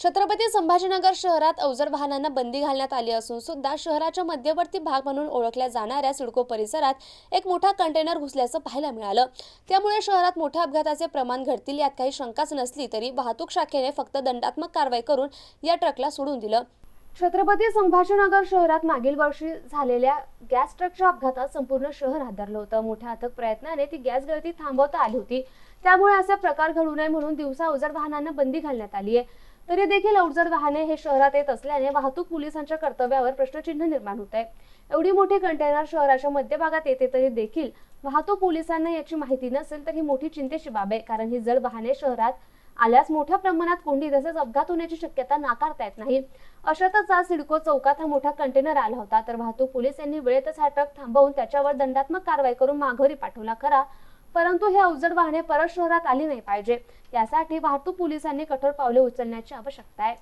छत्रपती संभाजीनगर शहरात अवजड वाहनांना बंदी घालण्यात आली असून सुद्धा शहराच्या मध्यवर्ती भाग म्हणून ओळखल्या जाणाऱ्या सिडको परिसरात एक मोठा कंटेनर घुसल्याचं पाहायला मिळालं. त्यामुळे शहरात मोठ्या अपघाताचे प्रमाण घडतील यात काही शंकाच नसली तरी वाहतूक शाखेने फक्त दंडात्मक कारवाई करून या ट्रकला सोडून दिलं. छत्रपती संभाजीनगर शहरात मागील वर्षी झालेल्या गॅस ट्रकच्या अपघातात संपूर्ण शहर हादरलं होतं. मोठ्या अथक प्रयत्नाने ती गॅस गळती थांबवता आली होती. त्यामुळे असा प्रकार घडू नये म्हणून दिवसा अवजड वाहनांना बंदी घालण्यात आली आहे. तरी देखील अवजड वाहने हे शहरात येत असल्याने वाहतूक पोलिसांच्या कर्तव्यावर प्रश्नचिन्ह निर्माण होत आहे. एवढी मोठी कंटेनर शहराच्या मध्यभागात येते तरी देखील वाहतूक पोलिसांना याची माहिती नसेल तर ही मोठी चिंतेची बाब आहे. कारण ही जड वाहने शहरात आल्यास मोठ्या प्रमाणात कोंडी तसेच अपघात होण्याची शक्यता नाकारता येत नाही. अशातच आज सिडको चौकात हा मोठा कंटेनर आला होता. तर वाहतूक पोलीस यांनी वेळेतच हा ट्रक थांबवून त्याच्यावर दंडात्मक कारवाई करून माघारी पाठवला. खरा परंतु हे अवजड वाहने परत शहरात आली नाही पाहिजे. यासाठी वाहतूक पोलिसांनी कठोर पावले उचलण्याची आवश्यकता आहे.